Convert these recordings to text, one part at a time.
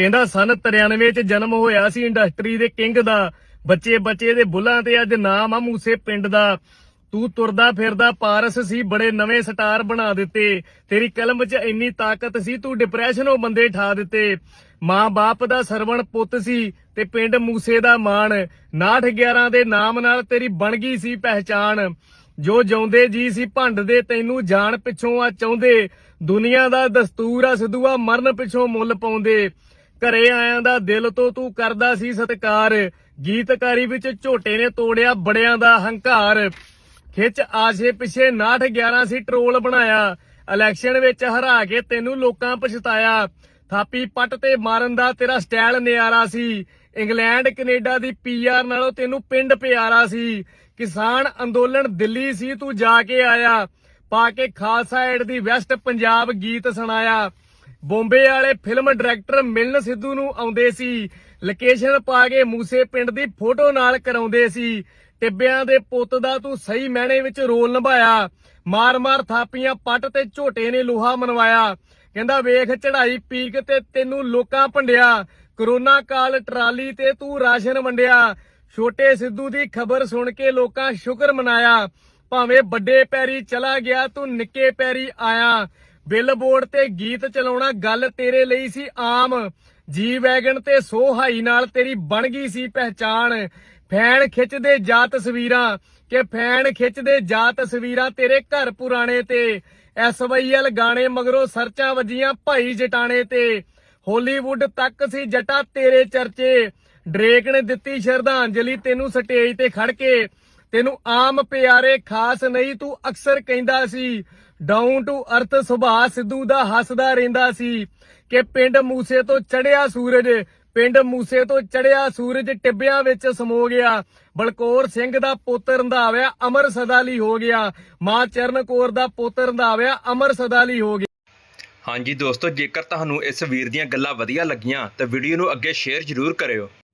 ਕਹਿੰਦਾ ਸਨ 93 ਚ ਜਨਮ ਹੋਇਆ ਸੀ ਇੰਡਸਟਰੀ ਦੇ ਕਿੰਗ ਦਾ। ਬੱਚੇ ਬੱਚੇ ਦੇ ਬੁੱਲਾਂ ਤੇ ਅੱਜ ਨਾਮ ਆ ਮੂਸੇ ਪਿੰਡ ਦਾ। ਤੂੰ ਤੁਰਦਾ ਫਿਰਦਾ ਪਾਰਸ ਸੀ, ਬੜੇ ਨਵੇਂ ਸਟਾਰ ਬਣਾ ਦਿੱਤੇ। ਤੇਰੀ ਕਲਮ 'ਚ ਇੰਨੀ ਤਾਕਤ ਸੀ, ਤੂੰ ਡਿਪਰੈਸ਼ਨੋਂ ਬੰਦੇ ਠਾ ਦਿੱਤੇ। ਮਾਂ-ਬਾਪ ਦਾ ਸਰਵਣ ਪੁੱਤ ਸੀ ਤੇ ਪਿੰਡ ਮੂਸੇ ਦਾ ਮਾਣ। 911 ਦੇ ਨਾਮ ਨਾਲ ਤੇਰੀ ਬਣ ਗਈ ਸੀ ਪਹਿਚਾਣ। ਜੋ ਜਿਉਂਦੇ ਜੀ ਸੀ ਭੰਡ ਦੇ ਤੈਨੂੰ ਜਾਣ ਪਿੱਛੋਂ ਆ ਚਾਹੁੰਦੇ। ਦੁਨੀਆ ਦਾ ਦਸਤੂਰ ਆ ਸਿੱਧੂਆ ਮਰਨ ਪਿੱਛੋਂ ਮੁੱਲ ਪਾਉਂਦੇ। ਘਰੇ ਆਇਆਂ ਦਾ ਦਿਲ ਤੋਂ ਤੂੰ ਕਰਦਾ ਸੀ ਸਤਕਾਰ। ਗੀਤਕਾਰੀ ਵਿੱਚ ਝੋਟੇ ਨੇ ਤੋੜਿਆ ਬੜਿਆਂ ਦਾ ਹੰਕਾਰ। ਖਿੱਚ ਆਸ਼ੇ ਪਿਛੇ 911 ਸੀ ਟਰੋਲ ਬਣਾਇਆ। ਇਲੈਕਸ਼ਨ ਵਿੱਚ ਹਰਾ ਕੇ ਤੈਨੂੰ ਲੋਕਾਂ ਪਛਤਾਇਆ। ਥਾਪੀ ਪੱਟ ਤੇ ਮਾਰਨ ਦਾ ਤੇਰਾ ਸਟਾਈਲ ਨਿਆਰਾ ਸੀ। ਇੰਗਲੈਂਡ, ਕੈਨੇਡਾ ਦੀ ਪੀਆਰ ਨਾਲੋਂ ਤੈਨੂੰ ਪਿੰਡ ਪਿਆਰਾ ਸੀ। ਕਿਸਾਨ ਅੰਦੋਲਨ ਦਿੱਲੀ ਸੀ, ਤੂੰ ਜਾ ਕੇ ਆਇਆ। ਪਾ ਕੇ ਖਾਲਸਾ ਏਡ ਦੀ ਵੈਸਟ ਪੰਜਾਬ ਗੀਤ ਸੁਣਾਇਆ। ਬੰਬੇ ਵਾਲੇ ਫਿਲਮ ਡਾਇਰੈਕਟਰ ਮਿਲਨ ਸਿੱਧੂ ਨੂੰ ਆਉਂਦੇ ਸੀ। ਲੋਕੇਸ਼ਨ ਪਾ ਕੇ ਮੂਸੇ ਪਿੰਡ ਦੀ ਫੋਟੋ ਨਾਲ ਕਰਾਉਂਦੇ ਸੀ। ਟਿੱਬਿਆਂ ਦੇ ਪੁੱਤ ਦਾ ਤੂੰ ਸਹੀ ਮਹਿਣੇ ਵਿੱਚ ਰੋਲ ਨਿਭਾਇਆ। ਮਾਰ-ਮਾਰ ਥਾਪੀਆਂ ਪੱਟ ਤੇ ਝੋਟੇ ਨੇ ਲੋਹਾ ਮਨਵਾਇਆ। ਕਹਿੰਦਾ ਵੇਖ ਚੜਾਈ ਪੀਕ ਤੇ ਤੈਨੂੰ ਲੋਕਾਂ ਭੰਡਿਆ। ਕਰੋਨਾ ਕਾਲ ਟਰਾਲੀ ਤੇ ਤੂੰ ਰਾਸ਼ਨ ਵੰਡਿਆ। ਛੋਟੇ ਸਿੱਧੂ ਦੀ ਖਬਰ ਸੁਣ ਕੇ ਲੋਕਾਂ ਸ਼ੁਕਰ ਮਨਾਇਆ। ਭਾਵੇਂ ਵੱਡੇ ਪੈਰੀ ਚਲਾ ਗਿਆ, ਤੂੰ ਨਿੱਕੇ ਪੈਰੀ ਆਇਆ। ਬਿੱਲਬੋਰਡ ਤੇ ਗੀਤ ਚਲਾਉਣਾ ਗੱਲ ਤੇਰੇ ਲਈ ਸੀ ਆਮ। ਜੀ ਵੈਗਨ ਤੇ ਸੋ ਹਾਈ ਨਾਲ ਤੇਰੀ ਬਣ ਗਈ ਸੀ ਪਹਿਚਾਣ। ਫੈਨ ਖਿੱਚਦੇ ਜਾ ਤਸਵੀਰਾਂ ਕਿ ਫੈਨ ਖਿੱਚਦੇ ਜਾ ਤਸਵੀਰਾਂ ਤੇਰੇ ਘਰ ਪੁਰਾਣੇ ਤੇ। ਐਸਵਾਈਐਲ ਗਾਣੇ ਮਗਰੋਂ ਸਰਚਾਂ ਵਜੀਆਂ ਭਾਈ ਜਟਾਣੇ ਤੇ। ਹਾਲੀਵੁੱਡ ਤੱਕ ਸੀ ਜਟਾ ਤੇਰੇ ਚਰਚੇ। ਡਰੇਕ ਨੇ ਦਿੱਤੀ ਸ਼ਰਧਾਂਜਲੀ ਤੈਨੂੰ ਸਟੇਜ ਤੇ ਖੜ ਕੇ ਤੈਨੂੰ ਆਮ ਪਿਆਰੇ ਖਾਸ ਨਹੀਂ ਤੂੰ ਅਕਸਰ ਕਹਿੰਦਾ ਸੀ। ਡਾਊਨ ਟੂ ਅਰਥ ਸੁਭਾਅ ਸਿੱਧੂ ਦਾ ਹੱਸਦਾ ਰਹਿੰਦਾ ਸੀ ਕਿ ਪਿੰਡ ਮੂਸੇ ਤੋਂ ਚੜਿਆ ਸੂਰਜ, ਪਿੰਡ ਮੂਸੇ ਤੋਂ ਚੜਿਆ ਸੂਰਜ ਟਿੱਬਿਆਂ ਵਿੱਚ ਸਮੋ ਗਿਆ। ਬਲਕੌਰ ਸਿੰਘ ਦਾ ਪੁੱਤ ਰੰਧਾਵਿਆ ਅਮਰ ਸਦਾ ਲਈ ਹੋ ਗਿਆ। ਮਾਂ ਚਰਨ ਕੌਰ ਦਾ ਪੁੱਤ ਰੰਧਾਵਿਆ ਅਮਰ ਸਦਾ ਲਈ ਹੋ ਗਿਆ। ਹਾਂਜੀ ਦੋਸਤੋ, ਜੇਕਰ ਤੁਹਾਨੂੰ ਇਸ ਵੀਰ ਦੀਆਂ ਗੱਲਾਂ ਵਧੀਆ ਲੱਗੀਆਂ, ਤਾਂ ਵੀਡੀਓ ਨੂੰ ਅੱਗੇ ਸ਼ੇਅਰ ਜ਼ਰੂਰ ਕਰਿਓ।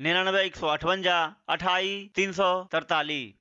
ਨੜਿਨਵੇਂ ਇੱਕ ਸੌ ਅਠਵੰਜਾ ਅਠਾਈ ਤਿੰਨ 58 ਤਰਤਾਲੀ।